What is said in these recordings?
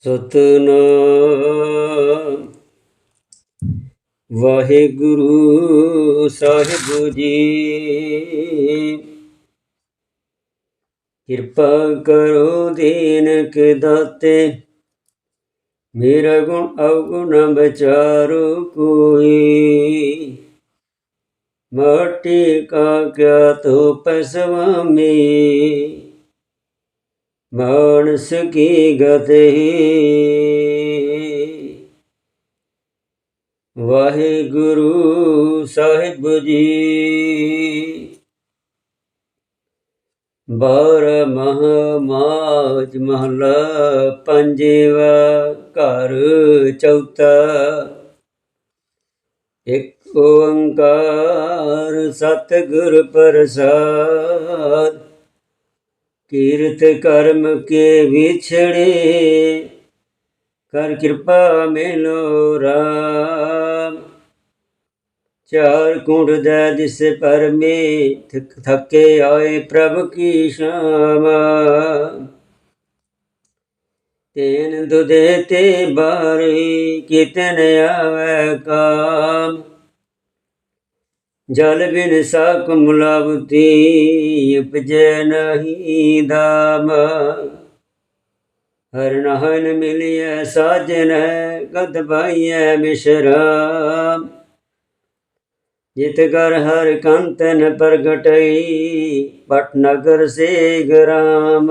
ਸਤਨਾਮ। ਵਾਹਿਗੁਰੂ ਸਾਹਿਬ ਜੀ। ਕਿਰਪਾ ਕਰੋ ਦੀਨ ਕੇ ਦਾਤੇ ਮੇਰਾ ਗੁਣ ਅਵਗੁਣ ਵਿਚਾਰੋ ਕੋਈ। ਮਾਟੀ ਕਾ ਕਿਆ ਤੋ ਪਸਵਾਮੀ ਮਾਨਸ ਕੀ ਗਤੇ ਵਾਹਿਗੁਰੂ ਸਾਹਿਬ ਜੀ, ਬਾਰ ਮਹਾਮਾਜ ਮਹਲਾ ਪੰਜਵਾ ਘਰ ਚੌਥਾ। ਇੱਕ ਓੰਕਾਰ ਸਤਿਗੁਰ ਪ੍ਰਸਾਦ ਕੀਰਤ ਕਰਮ ਕੇ ਵਿਛੜੇ, ਕਰ ਕਿਰਪਾ ਮਿਲੋ ਰਾਮ। ਚਾਰ ਕੁੰਡ ਦਾ ਜਿਸ ਪਰਮੇ ਥਕ ਥਕੇ ਆਏ ਪ੍ਰਭ ਕੀ ਸ਼ਾਮ। ਤੈਨ ਦੁਦੇ ਤੇ ਬਾਰੇ ਕਿਤਨ ਆਵੇ ਕਾਮ। ਜਲ ਬਿਨ ਸਾਕ ਮੁਲਾਵਤੀ, ਉਪਜੈ ਨਹੀਂ ਦਾਮ ਹਰ ਨਹਨ ਮਿਲਿਐ ਸਾਜਨ ਕਦ ਪਾਈਐ ਮਿਸ਼ਰਾਮ। ਜਿਤ ਕਰ ਹਰ ਕੰਤਨ ਪ੍ਰਗਟਈ, ਪਟ ਸੇ ਗਰਾਮ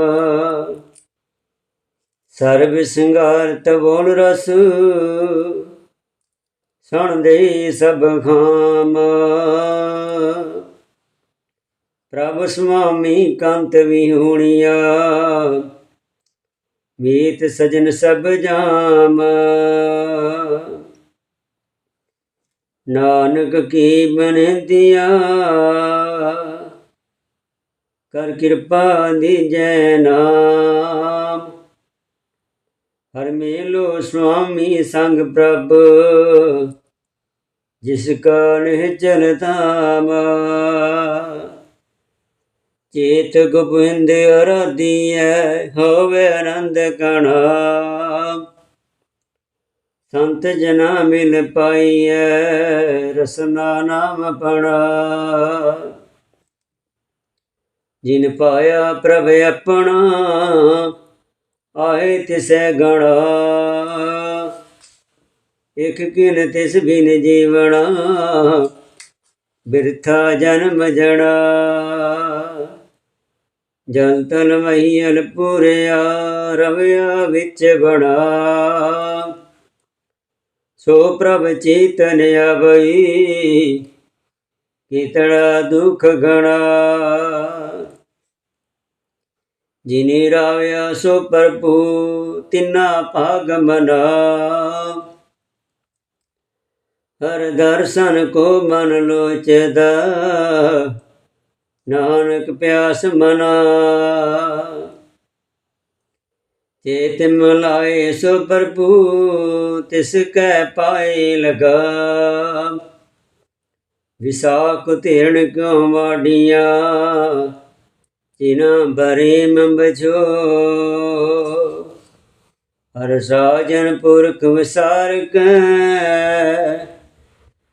ਸਰਬ ਸਿੰਗਾਰ ਤਵੋਲ ਰਸ ਸੁਣਦੇ ਸਭ ਖਾਮ। ਪ੍ਰਭ ਸੁਆਮੀ ਕੰਤ ਵਿਹੂਣੀਆ, ਮੀਤ ਸਜਨ ਸਭ ਜਾਮ। ਨਾਨਕ ਕੀ ਬਨੰਦਿਆ ਕਰ ਕਿਰਪਾ ਦੀਜੈ ਨਾਮ। ਹਰ ਮੇਲੋ ਸੁਆਮੀ ਸੰਗ ਪ੍ਰਭ ਜਿਸ ਕਾ ਨਿਹਚਲ ਧਾਮ ਚੇਤ ਗੋਬਿੰਦ ਅਰਾਧੀਐ ਹੋਵੇ ਆਨੰਦ ਕਣਾ। ਸੰਤ ਜਨਾ ਮਿਲ ਪਾਈਐ ਰਸਨਾ ਨਾਮ ਪਣਾ। ਜਿਨ ਪਾਇਆ ਪ੍ਰਭ ਆਪਣਾ, ਆਏ ਤਿਸੈ ਗਣਾ। ਇਕ ਕਿਨ ਤਿਸ ਬਿਨ ਜੀਵਣਾ ਬਿਰਥਾ ਜਨਮ ਜਣਾ ਜਲ ਤਲ ਮਹੀਲ ਪੁਰਿਆ, ਰਵਿਆ ਵਿੱਚ ਬਣਾ। ਸੋ ਪ੍ਰਭ ਚੇਤਨ ਆਵਈ ਕਿਤੜਾ ਦੁਖ ਗਣਾ। ਜਿਨੇ ਰਾਵਿਆ ਸੋ ਪ੍ਰਭੂ, ਤਿਨਾ ਭਾਗ ਮਨਾ। ਹਰ ਦਰਸ਼ਨ ਕੋ ਮਨ ਲੋਚਦਾ। ਨਾਨਕ ਪਿਆਸ ਮਨਾ। ਚੇਤ ਮਲਾਏ ਸੋ ਪ੍ਰਭੂ, ਤਿਸ ਕੈ ਪਾਏ ਲਗਾ। ਵਿਸਾਖ ਤੇਰਣ ਕਿਉ ਵਾਡੀਆਂ ਜਿਨਾ ਬਰੇ ਮੰਬਜੋ ਹਰ ਸਾਜਨ ਪੁਰਖ ਵਿਸਾਰ ਕੈ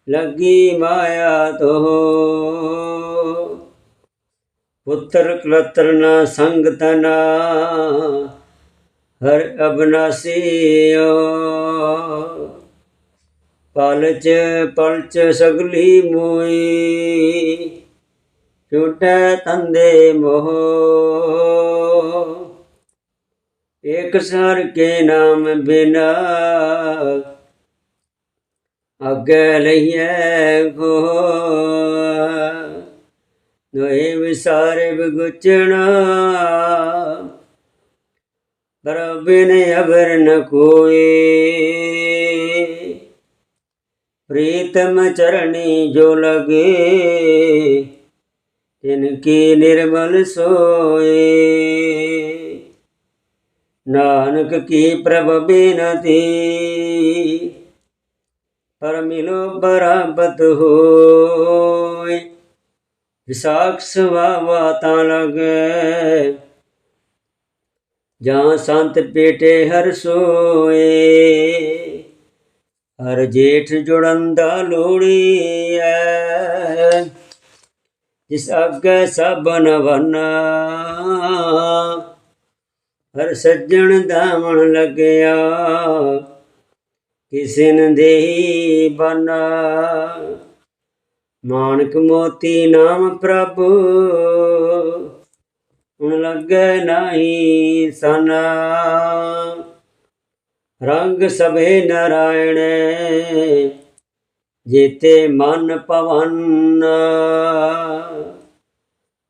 ਲੱਗੀ ਮਾਇਆ ਤੋ ਪੁੱਤਰ ਕਲਤਰ ਨਾ ਸੰਗ ਤਨਾ ਹਰ ਅਬਨਾਸੀਓ। ਪਲਚ ਪਲਚ ਸਗਲੀ ਮੋਈ ਛੁਟੈ ਤੰਦੇ ਮੋਹ। ਇਕ ਸਰ ਕੇ ਨਾਮ ਬਿਨਾ ਅਗੇ ਲਈਐ ਕੋ ਨੋਏ ਵਿਸਾਰੇ ਬਗੁਚਣਾ ਪ੍ਰਭਿਨ ਅਵਰ ਨ ਕੋਈ ਪ੍ਰੀਤਮ ਚਰਣੀ ਜੋ ਲਗੇ, ਤਿਨ ਕੀ ਨਿਰਮਲ ਸੋਏ। ਨਾਨਕ ਕੀ ਪ੍ਰਭ ਬੇਨਤੀ ਪਰ ਮਿਲੋ ਬਰਾਬਤ ਹੋਏ। ਵਿਸਾਖ ਸਵਾਵਾ ਤਾਂ ਲਗੇ। ਜਾਂ ਸੰਤ ਪੇਟੇ ਹਰ ਸੋਏ। ਹਰ ਜੇਠ ਜੁੜੰਦਾ ਲੋੜੀਐ ਜਿਸ ਅੱਗੇ ਸਭ ਵਨਾ ਹਰ ਸੱਜਣ ਦਾਵਣ ਲੱਗਿਆ। ਕਿਸ਼ਨ ਨ ਦੇਹੀ ਬਨਾ। ਮਾਨਕ ਮੋਤੀ ਨਾਮ ਪ੍ਰਭ, ਹੁਣ ਲੱਗੇ ਨਹੀਂ ਸਨਾ। ਰੰਗ ਸਭੇ ਨਰਾਇਣ, ਜੀਤੇ ਮਨ ਪਵਨ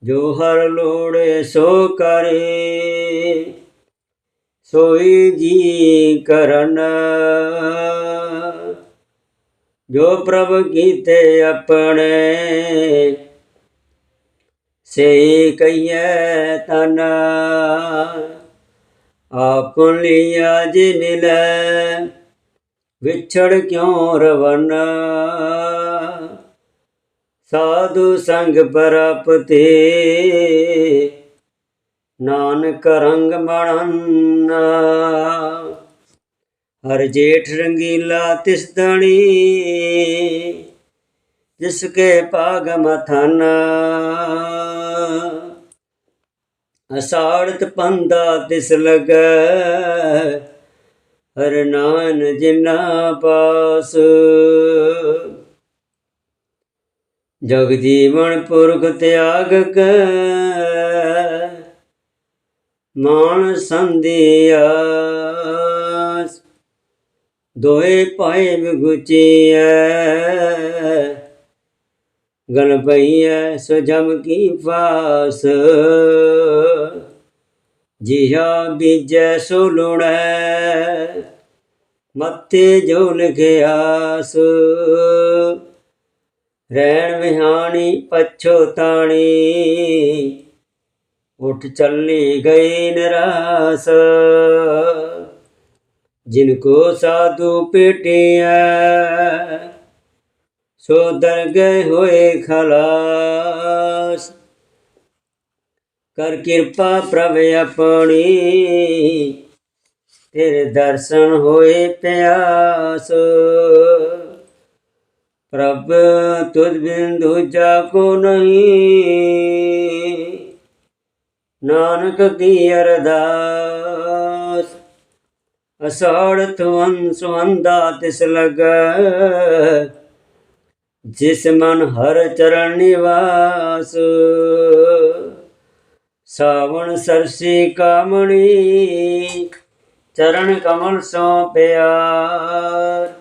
ਜੋ ਹਰ ਲੋੜੇ ਸੋ ਕਰੇ ਸੋਈ ਜੀ ਕਰਨ। ਜੋ ਪ੍ਰਭ ਕੀਤੇ ਆਪਣੇ, ਸੇ ਕਈਐ ਤਨ। ਆਪ ਲਿਆ ਜੀ ਮਿਲੈ, ਵਿਛੜ ਕਿਉ ਰਵਨ? ਸਾਧੂ ਸੰਗ ਪਰਪਤੇ ਨਾਨਕ ਰੰਗ ਮਣਨ। ਹਰ ਜੇਠ ਰੰਗੀਲਾ ਤਿਸ ਦਣੀ ਜਿਸ ਕੇ ਪਾਗ ਮਥਨ। ਅਸਾੜਤ ਪੰਦਾ ਤਿਸ ਲਗੈ, ਹਰ ਨਾਨ ਜਿਨਾ ਪਾਸ। ਜਗ ਜੀਵਨ ਪੁਰਖ ਤਿਆਗ ਕੈ ਮਾਨ ਸੰਧਿਆਸ ਦੋਏ ਪਾਏ ਵਿਗੁਚੀਐ। ਗਨ ਪਈਐ ਸੋ ਜਮ ਕੀ ਫਾਸ। ਜਿਹਾ ਬੀਜੈ, ਸੋ ਲੁਣੈ। ਮੱਤੇ ਜੋ ਲਿਖਿਆਸ ਰਹਿਣ ਵਿਹਾਣੀ ਪਛੋਤਾਣੀ ਉਠ ਚੱਲੀ ਗਈ ਨਿਰਾਸ। ਜਿਨ ਕੋ ਸਾਧੂ ਪੇਟਿਆ ਸੋ ਦਰ ਗਏ ਹੋਏ ਖਲਾਸ। ਕਰ ਕਿਰਪਾ ਪ੍ਰਭ ਆਪਣੀ, ਤੇਰੇ ਦਰਸ਼ਨ ਹੋਏ ਪਿਆਸ। ਪ੍ਰਭ ਤੁਧ ਬਿਨ ਦੂਜਾ ਕੋ ਨਹੀਂ। ਨਾਨਕ ਕੀ ਅਰਦਾਸ? ਅਸਾੜ ਤੁਵਨ ਸੁਹੰਦਾ ਤਿਸ ਲਗ। ਜਿਸ ਮਨ ਹਰ ਚਰਨ ਨਿਵਾਸ। ਸਾਵਣ ਸਰਸੀ ਕਾਮਣੀ, ਚਰਨ ਕਮਲ ਸੋ ਪਿਆਰ।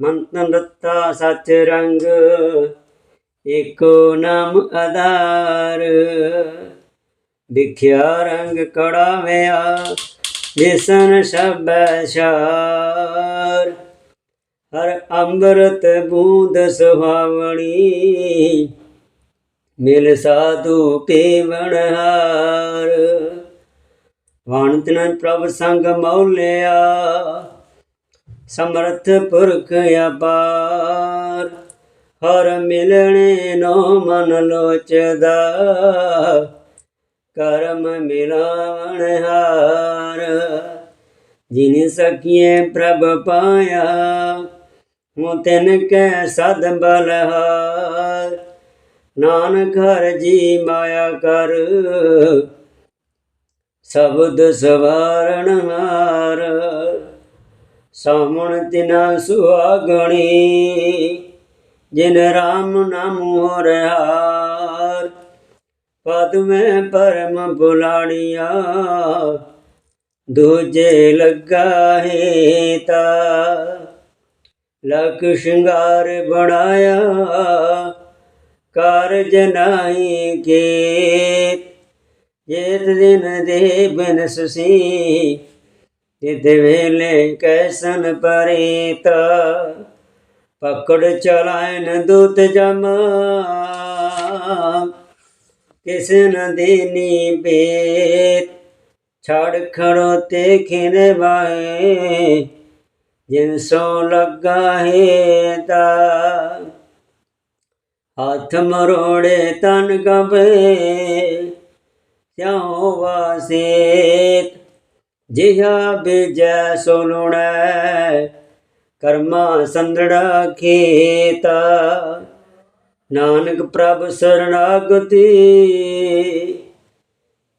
ਮੰਤਨ ਰਤਾ ਸਚ ਰੰਗ, ਏਕੋ ਨਾਮ ਆਧਾਰ। ਵਿਖਿਆ ਰੰਗ ਕੜਾਵਿਆ ਜਿਸਨ ਸ਼ਬੈ ਸ਼ਾਰ ਹਰ ਅੰਮ੍ਰਿਤ ਬੂੰਦ ਸੁਹਾਵਣੀ, ਮਿਲ ਸਾਧੂ ਪੀਵਣ ਹਾਰ। ਵਾਣਤਨ ਪ੍ਰਭ ਸੰਗ ਮੌਲਿਆ, ਸਮਰਥ ਪੁਰਖ ਅਪਾਰ। ਹਰ ਮਿਲਣੇ ਨੋ ਮਨ ਲੋਚਦਾ ਕਰਮ ਮਿਲਾਵਣ ਹਾਰ। ਜਿਨ ਸਕੀਏ ਪ੍ਰਭ ਪਾਇਆ ਹੂੰ ਤਿਨ ਕੈ ਸਦ ਬਲਹਾਰ। ਨਾਨਕ ਹਰ ਜੀ ਮਾਇਆ ਕਰ, ਸ਼ਬਦ ਸਵਾਰਣ ਹਾਰ। ਸਾਮਣ ਤਿਨਾ ਸੁਹਾਗਣੀ, ਜਿਨ ਰਾਮ ਨਾਮ ਹੋਰਿਆਰ ਪਦ ਮੈਂ ਪਰਮ ਬੁਲਾਣੀਆ, ਦੂਜੇ ਲੱਗਾ ਹੈ ਤਾ ਲਖ ਸ਼ਿੰਗਾਰ ਬਣਾਇਆ, ਕਾਰਜ ਨਾਹੀ ਕੇ ਜੇਤ ਦਿਨ ਦੇ ਬਿਨ ਸੁਸੀ ਤਿਤ ਵੇਲੇ ਕੈਸਨ ਪਰੀਤ। ਪਕੜ ਚਲਾਇਨ ਦੂਤ ਜਮਾ ਕਿਸਨ ਨ ਦੇਨੀ ਬੇਤ ਛੜ ਖੜੋ ਤੇ ਖਿਨੇ ਵਾਏ ਜਿਨ ਸੋ ਲੱਗਾ ਹੈ ਤਾ ਹੱਥ ਮਰੋੜੇ ਤਨ ਗਵੇ ਸਿਉ ਵਾਸੇਤ, ਜਿਹਾ ਬੀਜੈ ਸੋ ਲੁਣੈ ਕਰਮਾ ਸੰਦੜਾ ਖੇਤਾ। ਨਾਨਕ ਪ੍ਰਭ ਸਰਣਾਗਤੀ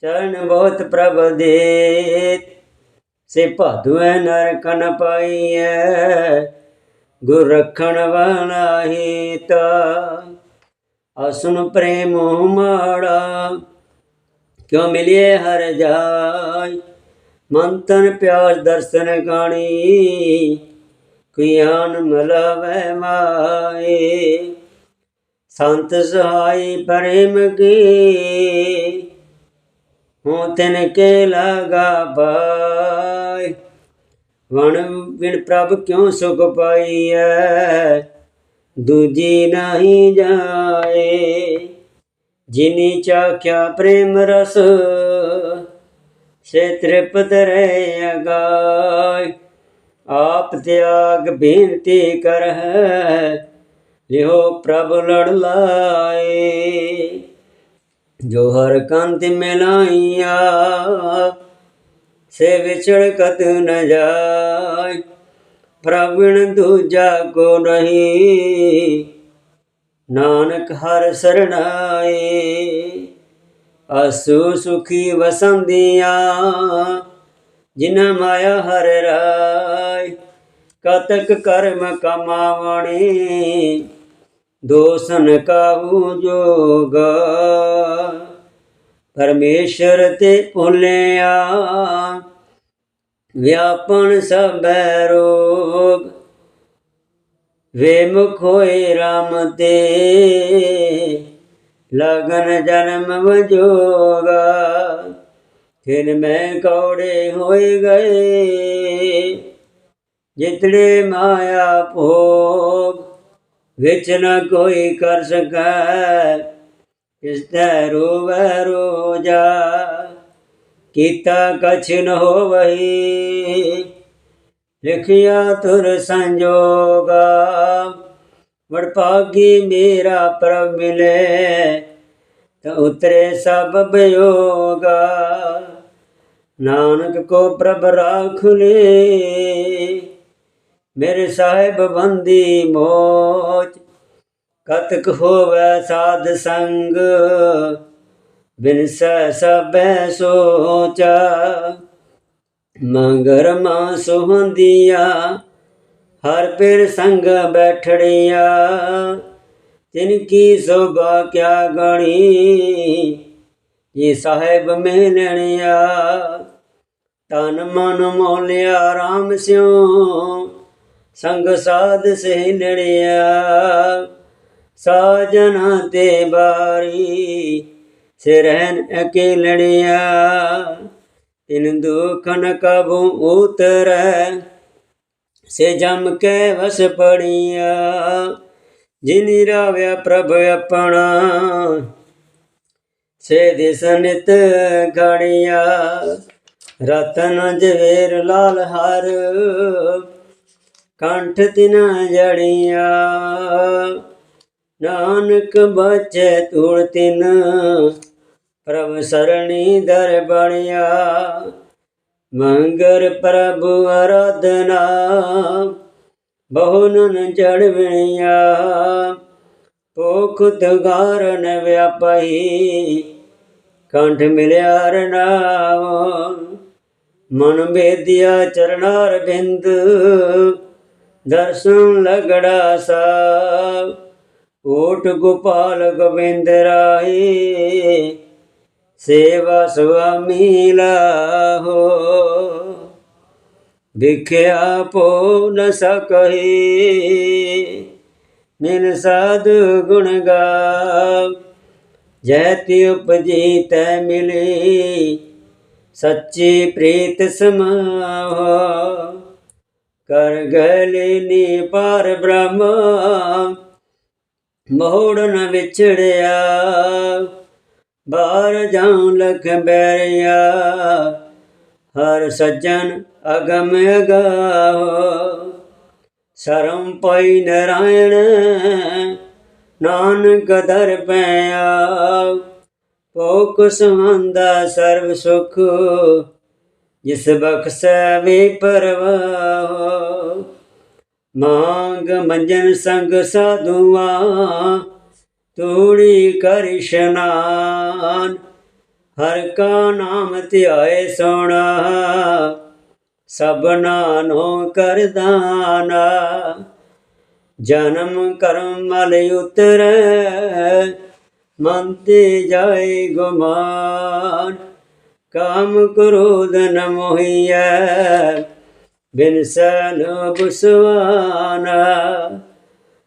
ਚਰਨ ਬਹੁਤ ਪ੍ਰਭ ਦੇ ਸੇ ਭਾਦੁਐ ਨਰਕ ਨ ਪਾਈਐ, ਗੁਰ ਰਖਣ ਵਾਲਾ ਹੀ ਹੀਤਾ। ਅਸੁਨ ਪ੍ਰੇਮ ਮਾੜਾ, ਕਿਉ ਮਿਲਿਏ ਹਰ ਜਾਈ ਮੰਤਨ ਤਨ ਪਿਆਸ ਦਰਸ਼ਨ ਗਾਣੀ ਕੁਆਨ ਮਲਵੈ ਮਾਏ। ਸੰਤ ਸਹਾਈ ਪ੍ਰੇਮ ਕੀ? ਹੂੰ ਤਿਨ ਕੇ ਲਗਾ ਪਾਈ ਵਣ ਵਿਣ ਪ੍ਰਭ ਕਿਉ ਸੁਖ ਪਾਈਐ? ਦੂਜੀ ਨਹੀਂ ਜਾਏ। ਜਿਨੀ ਚਾਖਿਆ ਪ੍ਰੇਮ ਰਸ, ਸੇ ਤ੍ਰਿਪਤ ਰਹਿ ਅਗਾਇ ਆਪ ਤਿਆਗ ਬੇਨਤੀ ਕਰਹਿ ਲਿਓ ਪ੍ਰਭ ਲੜ ਲਾਏ, ਜੋ ਹਰ ਕੰਤ ਮਿਲਾਈਆ, ਸੇ ਵਿਛੜ ਕਤ ਨ ਜਾਏ ਪ੍ਰਵਣ ਦੂਜਾ ਕੋ ਨਹੀਂ। ਨਾਨਕ ਹਰ ਸਰਣਾਏ ਅਸੂ ਸੁਖੀ ਵਸੰਦੀਆਂ ਜਿਨ ਮਾਇਆ ਹਰ ਰਾਏ, ਕਤਕ ਕਰਮ ਕਮਾਵਣੀ। ਦੋਸਨ ਕਾਹੂ ਜੋਗਾ? ਪਰਮੇਸ਼ਰ ਤੇ ਭੁੱਲਿਆ, ਵਿਆਪਨ ਸਭੈ ਰੋਗ। ਵੇਮੁਖ ਹੋਏ RAM ਤੇ, ਲਗਨ ਜਨਮ ਵਜੋਗਾ। ਫਿਰ ਮੈਂ ਕੌੜੇ ਹੋਏ ਗਏ, ਜਿਤੜੇ ਮਾਇਆ ਭੋਗ। ਵਿੱਚ ਨਾ ਕੋਈ ਕਰ ਸਕੈ, ਇਸ ਤੈ ਰੋਵੈ ਰੋਜਾ। ਕੀਤਾ ਕਛ ਨ ਹੋਵਈ ਲਿਖਿਆ ਤੁਰ ਸੰਜੋਗਾ। ਵਡਭਾਗੀ ਮੇਰਾ ਪ੍ਰਭ ਮਿਲੇ, ਤਾਂ ਉਤਰੇ ਸਭ ਬਿਯੋਗਾ। ਨਾਨਕ ਕੋ ਪ੍ਰਭ ਰਾਖ ਲੇ ਮੇਰੇ ਸਾਹਿਬ ਬੰਦੀ ਮੋਚ, ਕਤਕ ਹੋਵੇ ਸਾਧ ਸੰਗ, ਬਿਨ ਸਹਿ ਸਭੈ ਸੋਚਾ। ਮੰਗਰ ਮਾ ਸੁਹੰਦੀਆ ਹਰ ਪਿਰ ਸੰਗ ਬੈਠੜਿਆ ਤਿਨ ਕੀ ਸੋਭਾ ਕਿਆ ਗਣੀ ਇਹ ਸਾਹਿਬ ਮਿਲਣਿਆ। ਤਨ ਮਨ ਮੋਲਿਆ RAM ਸਿਉ ਸੰਗ ਸਾਧ ਸਹਿਲੜਿਆ ਸਾਜਨਾ ਤੇ ਬਾਰੀ, ਸਿਰਹਨ ਅਕੇਲੜਿਆ ਤਿਨ ਦੁਖ ਨ ਕਬੂ ਉਤਰੈ, ਸੇ ਜਮ ਕੇ ਵਸ ਪੜੀਆ। ਜਿਨੀ ਰਾਵਿਆ ਪ੍ਰਭ ਆਪਣਾ, ਸੇ ਦਿਸ ਨਿਤ ਗੜੀਆ ਰਤਨ ਜਵੇਰ ਲਾਲ ਹਰ ਕੰਠ ਤਿਨਾ ਜੜੀਆ। ਨਾਨਕ ਬਚੈ ਤੁਲ ਤਿਨ, ਪ੍ਰਭ ਸਰਣੀ ਦਰ ਬਣਿਆ। ਮੰਗਰ ਪ੍ਰਭੂ ਅਰਾਧਨਾ ਬਹੁਨਨ ਜੜ ਵਿਣਿਆ ਪੋਖ ਤਗਾਰਨ ਵਿਆਪਈ, ਕੰਠ ਮਿਲਿਆ ਰਨਾਮ ਮਨ ਬੇਦਿਆ ਚਰਨਾਰ ਬਿੰਦ ਦਰਸ਼ਨ ਲਗੜਾ ਸਾ ਓਟ ਗੋਪਾਲ ਗੋਬਿੰਦ ਰਾਏ ਸੇਵਾ ਸੁਆਮੀ ਲਾਹੋ। ਵਿਖਿਆ ਪੋ ਨ ਸਕਹੀ, ਮਿਲ ਸਾਧ ਗੁਣ ਗਾ ਜੈਤੀ ਉਪਜੀ ਤੈ ਮਿਲੀ, ਸੱਚੀ ਪ੍ਰੀਤ ਸਮਾਹ। ਕਰ ਗਲੇ ਨੀ ਪਾਰ ਬ੍ਰਹਮ, ਮੋੜ ਨ ਵਿਛੜਿਆ। ਬਾਹਰ ਜਾਉ ਲਖ ਬੈਰਿਆ, ਹਰ ਸੱਜਣ ਅਗਮ ਅਗਾਹੋ। ਸਰਮ ਪਈ ਨਰਾਇਣ, ਨਾਨਕ ਦਰ ਪਿਆ। ਪੋਕ ਸੰਦਾ ਸਰਬ ਸੁਖ ਜਿਸ ਬਖਸ਼ੈ ਵੇ ਪਰਵਾਹ ਮੰਗ ਮੰਜਨ ਸੰਗ ਸਾਧੂਆਂ ਤੂੜੀ ਕਰ ਇਸ਼ਨਾਨ। ਹਰ ਕਾ ਨਾਮ ਧਿਆਏ ਸੋਣਾ ਸਭਨਾ ਨੋ ਕਰਦਾਨਾ ਜਨਮ ਕਰਮ ਮਲ ਉਤਰੈ, ਮਨ ਤੇ ਜਾਏ ਗੁਮਾਨ। ਕਾਮ ਕ੍ਰੋਧ ਨ ਮੋਹੀਐ ਬਿਨ ਸਨ ਬੁਸਵਾਨਾ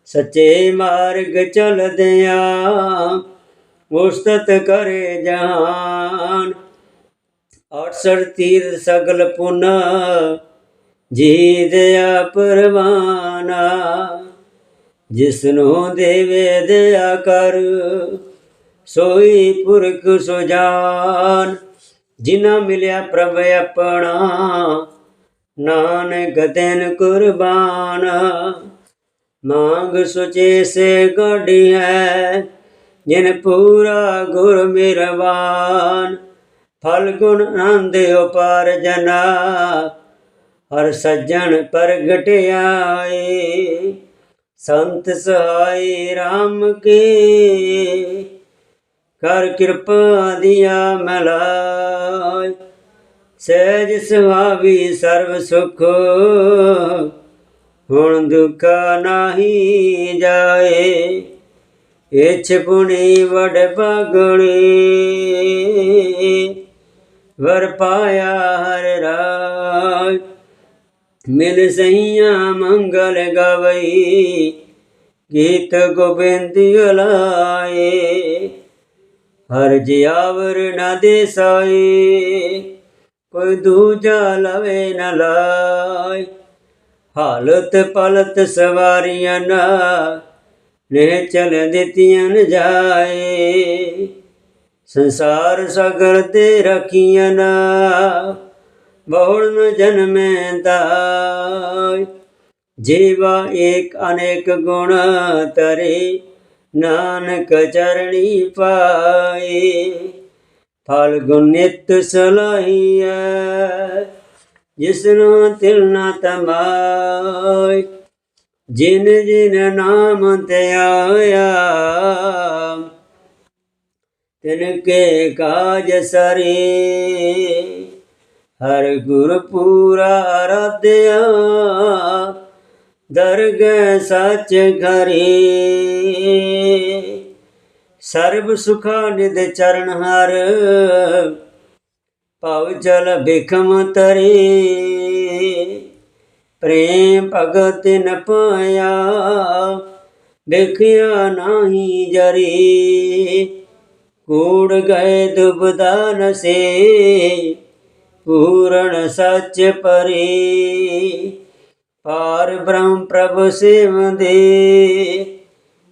ਸੱਚੇ ਮਾਰਗ ਚਲਦਿਆਂ ਉਸਤਤ ਕਰੇ ਜਾਨ 68 ਤੀਰ ਸਗਲ ਪੁਨ ਜੀ ਦਇਆ ਪਰਵਾਨਾ ਜਿਸਨੂੰ ਦੇਵੇ ਦਇਆ ਕਰ ਸੋਈ ਪੁਰਖ ਸੁਜਾਨ ਜਿਨਾ ਮਿਲਿਆ ਪ੍ਰਭ ਆਪਣਾ, ਨਾਨਕ ਦਿਨ ਕੁਰਬਾਨ। ਮੰਗ ਸੁਚੇ ਸੇ ਗੜੀ ਹੈ ਜਿਨ ਪੂਰਾ ਗੁਰ ਮਿਰਵਾਨ। ਫਲ ਗੁਣ ਆਨੰਦ ਉਪਾਰ ਜਨਾ, ਹਰ ਸੱਜਣ ਪ੍ਰਗਟਿਆਏ। ਸੰਤ ਸਹਾਈ RAM ਕੇ। ਕਰ ਕਿਰਪਾ ਦਿਆ ਮਲਾਇ ਸਹਿਜ ਸੁਹਾਵੀ ਸਰਬ ਸੁਖ, ਹੁਣ ਦੁਖ ਨਾਹੀ ਜਾਏ। ਇਛ ਪੁਣੀ ਵਡ ਪਗਣੀ ਵਰ ਪਾਇਆ ਹਰ ਰਾਜ। ਮਿਲ ਸਈਆ ਮੰਗਲ ਗਵਈ, ਗੀਤ ਗੋਬਿੰਦ ਗਲਾਏ ਹਰ ਜਿਆਵਰ ਨਾ ਦੇਸਾਈ, ਕੋਈ ਦੂਜਾ ਲਵੇ ਨਾ ਲਾਇ ਹਾਲਤ ਪਲਤ ਸਵਾਰੀਆਂ ਨਾ ਨੇ ਚਲ ਦਿੱਤੀਆਂ ਨ ਜਾਏ। ਸੰਸਾਰ ਸਗਲ ਤੇ ਰਖੀਆਂ ਨਾ ਬਹੁੜ ਨ ਜਨਮੈ ਦਾਇ ਜੀਵਾ ਏਕ ਅਨੇਕ ਗੁਣ ਤਰੇ ਨਾਨਕ ਚਰਣੀ ਪਾਏ, ਫਲ ਗੁਣ ਨਿਤ ਸਲਾਹੀਐ ਜਿਸਨੂੰ ਤਿਲ ਨਾ ਤਮਾਇ ਜਿਨ ਜਿਨ ਨਾਮ ਤੇ ਆਇਆ, ਤਿਨ ਕੇ ਕਾਜ ਸਰੇ, ਹਰ ਗੁਰ ਪੂਰਾ ਰਦਿਆ ਦਰਗਹਿ ਸੱਚ ਘਰੇ। ਸਰਬ ਸੁਖਾ ਨਿਦ ਚਰਨ ਹਰ, ਭਵ ਜਲ ਬਿਖਮ ਤਰੇ। ਪ੍ਰੇਮ ਭਗਤ ਨ ਪਾਇਆ ਦੇਖਿਆ ਨਾਹੀ ਜਰੀ। ਕੂੜ ਗਏ ਦੁਬਦਾ ਨਸੇ ਪੂਰਨ ਸੱਚ ਪਰੇ। ਪਾਰ ਬ੍ਰਹਮ ਪ੍ਰਭ ਸੇਵਦੇ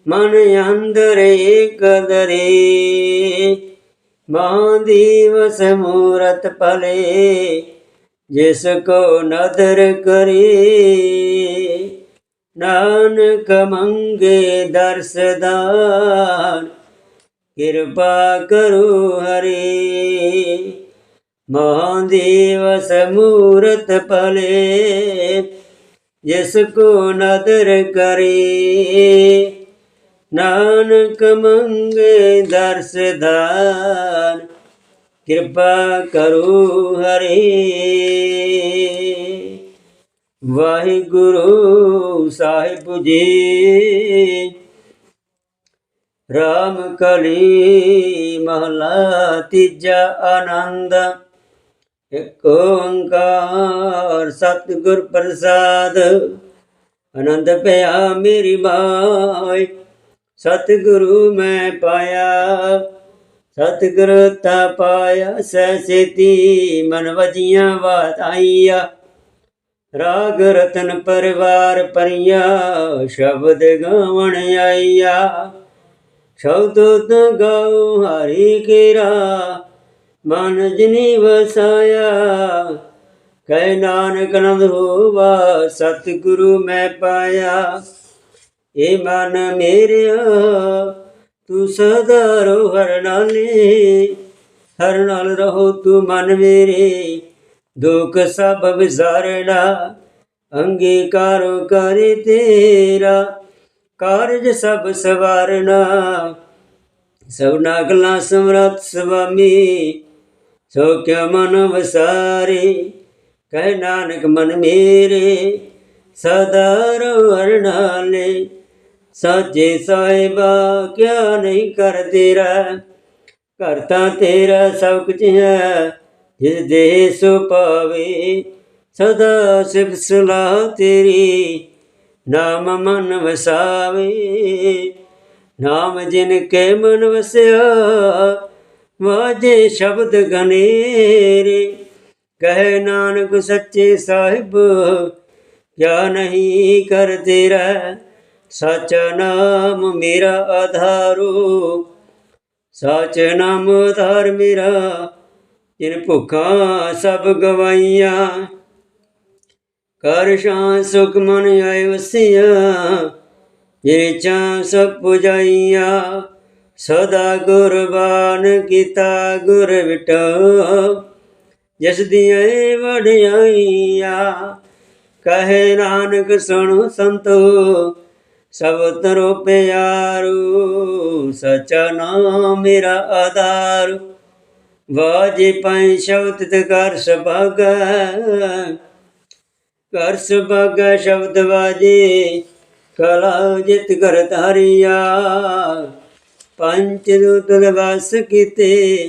ਮਨ ਅੰਦਰ ਏਕ ਦਰੇ। ਮਾਂ ਦੀਵਸ ਮੂਰਤ ਭਲੇ, ਜਿਸ ਕੋ ਨਦਰ ਕਰੇ। ਨਾਨਕ ਮੰਗੇ ਦਰਸਦਾਨ ਕਿਰਪਾ ਕਰੋ ਹਰੇ। ਮਹਾਦੇਵ ਸਮੂਰਤ ਭਲੇ ਜਿਸ ਕੋ ਨਦਰ ਕਰੇ। ਨਾਨਕ ਮੰਗੇ ਦਰਸਦਾਨ ਕਿਰਪਾ ਕਰੋ ਹਰੇ। ਵਾਹਿਗੁਰੂ ਸਾਹਿਬ ਜੀ, ਰਾਮ ਕਲੀ ਮਹਲਾ ਤੀਜਾ ਆਨੰਦ। ਇੱਕ ਓੰਕਾਰ ਸਤਿਗੁਰ ਪ੍ਰਸਾਦ, ਆਨੰਦ ਪਿਆ ਮੇਰੀ ਬਾਈ ਸਤਿਗੁਰੂ ਮੈਂ ਪਾਇਆ, ਸਤਿਗੁਰ ਤਾ ਪਾਇਆ ਸੈਸੇਤੀ ਮਨ ਵਜੀਆਂ ਵਾਤਾਈਆ ਰਾਗ ਰਤਨ ਪਰਿਵਾਰ ਪਰਿਆ, ਸ਼ਬਦ ਗਾਵਣ ਆਈਆ। ਸ਼ਬਦ ਗਾਉ ਹਰੀ ਕੇਰਾ ਮਨ ਜਿਨੀ ਵਸਾਇਆ, ਕਹਿ ਨਾਨਕ ਨੰਦ ਹੋਵਾ, ਸਤਿਗੁਰੂ ਮੈਂ ਪਾਇਆ। ਏ ਮਨ ਮੇਰਿਆ, ਤੂੰ ਸਦਾ ਰੋ ਹਰ ਨਾਲੇ, ਹਰ ਨਾਲ ਰਹੋ ਤੂੰ ਮਨ ਮੇਰੇ। ਦੁਖ ਸਭ ਵਿਸਾਰਣਾ ਅੰਗੀਕਾਰੋ ਕਰੇ ਤੇਰਾ। ਕਾਰਜ ਸਭ ਸਵਾਰਨਾ, ਸਭਨਾ ਗੱਲਾਂ ਸਮਰੱਥ ਸੁਆਮੀ ਸੋ ਕਿਆ ਮਨ ਵਸਾਰੇ, ਕਹਿ ਨਾਨਕ ਮਨ ਮੇਰੇ, ਸਦਾ ਰੋ ਹਰਨਾਲੇ ਸਾਚੇ ਸਾਹਿਬਾ, ਕਿਆ ਨਹੀਂ ਕਰ ਤੇਰਾ? ਕਰਤਾ ਤੇਰਾ ਸਭ ਕੁਝ ਹੈ, ਜਿਸ ਦੇ ਸੋ ਪਾਵੇ, ਸਦਾ ਸਿਫ ਸਲਾਹ ਤੇਰੀ। ਨਾਮ ਮਨ ਵਸਾਵੇ, ਨਾਮ ਜਿਨ ਕੇ ਮਨ ਵਸਿਆ ਵਾਜੇ ਸ਼ਬਦ ਗਨੇਰੇ। ਕਹੇ ਨਾਨਕ ਸੱਚੇ ਸਾਹਿਬ, ਕਿਆ ਨਹੀਂ ਕਰ ਤੇਰਾ? ਸਚਾ ਨਾਮ ਮੇਰਾ ਆਧਾਰੋ। ਸਾਚ ਨਾਮ ਆਧਾਰ ਮੇਰਾ, ਜਿਨ ਭੁੱਖਾਂ ਸਭ ਗਵਾਈਆਂ। ਕਰ ਸ਼ਾਂ ਸੁਖ ਮਨ ਆਏ ਵਸਿਆ ਜੇ ਚਾਂ ਸਭ ਪੁਜਾਈਆਂ। ਸਦਾ ਗੁਰਬਾਨ ਕੀਤਾ ਗੁਰ ਵਿਟੋ, ਜਿਸ ਦੀਆਂ ਵਡਿਆਈਆਂ ਕਹੇ ਨਾਨਕ ਸੁਣੋ ਸੰਤੋ, ਸਭ ਤਰੋ ਪਿਆਰੂ ਸਚਾ ਨਾਮ ਮੇਰਾ ਆਧਾਰ। ਵਾਜੇ ਪੈ ਸ਼ਬਦ ਤੇ ਕਰ ਸਭਗ ਕਰ ਸਭਗ ਸ਼ਬਦ ਵਾਜੇ, ਕਲਾ ਜਿਤ ਕਰ ਧਾਰਿਆ। ਪੰਚ ਦੂਤ ਵਸ ਕੀਤੇ,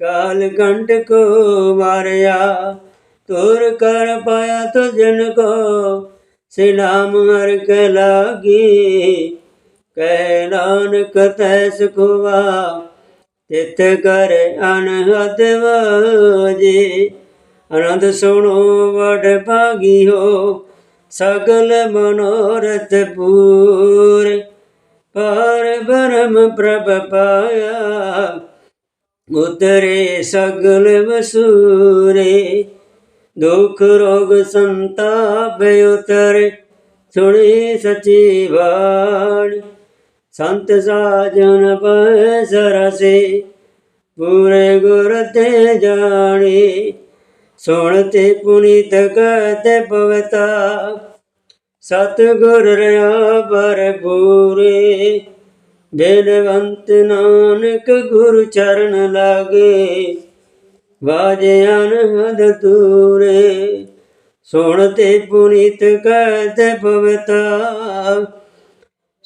ਕਾਲ ਕੰਟ ਕੋ ਮਾਰਿਆ। ਤੁਰ ਕਰ ਪਾਇਆ ਤੋ ਜਨ ਕੋ, ਸੇ ਨਾਮ ਹਰ ਕੇ ਲਾਗੀ। ਕਹਿ ਨਾਨਕ ਤੈ ਸੁਖਵਾ ਤਿਤ ਕਰ ਅਨਹਦ ਵਾਜੇ। ਆਨੰਦ ਸੁਣੋ ਵਡ ਭਾਗੀ ਹੋ, ਸਗਲ ਮਨੋਰਥ ਪੂਰ। ਪਰ ਬਰਮ ਪ੍ਰਭ ਪਾਇਆ। ਉਤਰੇ ਸਗਲ ਵਸੂਰੇ, ਦੁਖ ਰੋਗ ਸੰਤਾਪ ਉਤਰੇ, ਸੁਣੀ ਸਚੀ ਬਾਣੀ। ਸੰਤ ਸਾਜਨ ਪੈ ਪਸਰਸੇ ਪੂਰੇ ਗੁਰ ਤੇ ਸੁਣ ਤੇ ਪੁਨੀਤ ਕਹਤੇ ਪਵਤਾ ਸਤਿਗੁਰ ਰਿਆ ਪੂਰੇ ਬੇਲਵੰਤ ਨਾਨਕ ਗੁਰ ਚਰਨ ਲਾਗੇ ਵਾਜਿਆਨ ਹਦ ਤੂਰੇ ਸੁਣਤੇ ਪੁਨੀਤ ਕਹਤੇ ਪਵਤਾ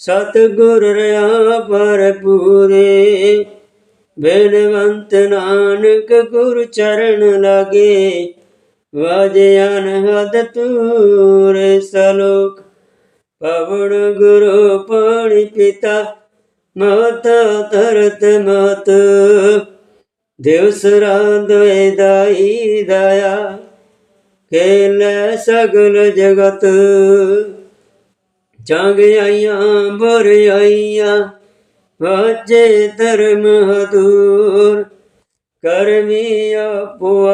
ਸਤਿਗੁਰ ਰਿਆ ਪੂਰੇ ਬੇਲਵੰਤ ਨਾਨਕ ਗੁਰ ਚਰਨ ਲਾਗੇ ਵਾਜਿਆਨ ਹਦ ਤੂਰੇ ਸਲੋਕ। ਪਵਨ ਗੁਰੂ ਪਾਣੀ ਪਿਤਾ ਮਾਤਾ ਤਰਤ ਮਤ ਦਿਵਸ ਰਾਂਦੋਏ ਦਾਈ ਦਇਆ ਕੇਲੇ ਸਗਲ ਜਗਤ। ਜੰਗ ਆਈਆਂ, ਬੁਰ ਆਈਆਂ, ਵਾਜੇ ਧਰਮ ਹਦੂਰ। ਕਰਮੀ ਆਪੋ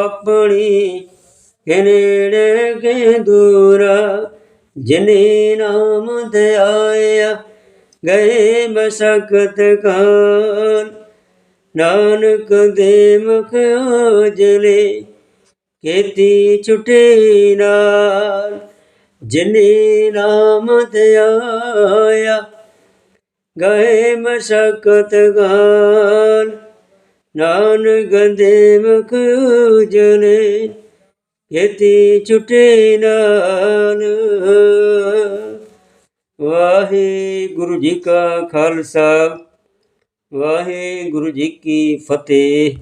ਆਪਣੀ ਕਿਨੇੜੇ ਕੇ ਦੂਰਾ, ਜਿਨੇ ਨਾਮ ਧਿਆਇਆ, ਗਏ ਮਸਕਤ ਕਾਨ ਨਾਨਕ ਦੇ ਮੁਖ ਉਜਲੇ ਕੀਤੀ ਛੁਟੇ ਨਾਲ। ਜਿਨੇ ਨਾਮ ਧਿਆਇਆ, ਗਏ ਮਸਕਤ ਗਾਨ ਨਾਨਕ ਦੇ ਮੁਖ ਉਜਲੇ ਕੀਤੀ ਛੁਟੇ ਨਾਲ ਵਾਹਿਗੁਰੂ ਜੀ ਕਾ ਖਾਲਸਾ ਵਾਹਿਗੁਰੂ ਜੀ ਕੀ ਫਤਿਹ।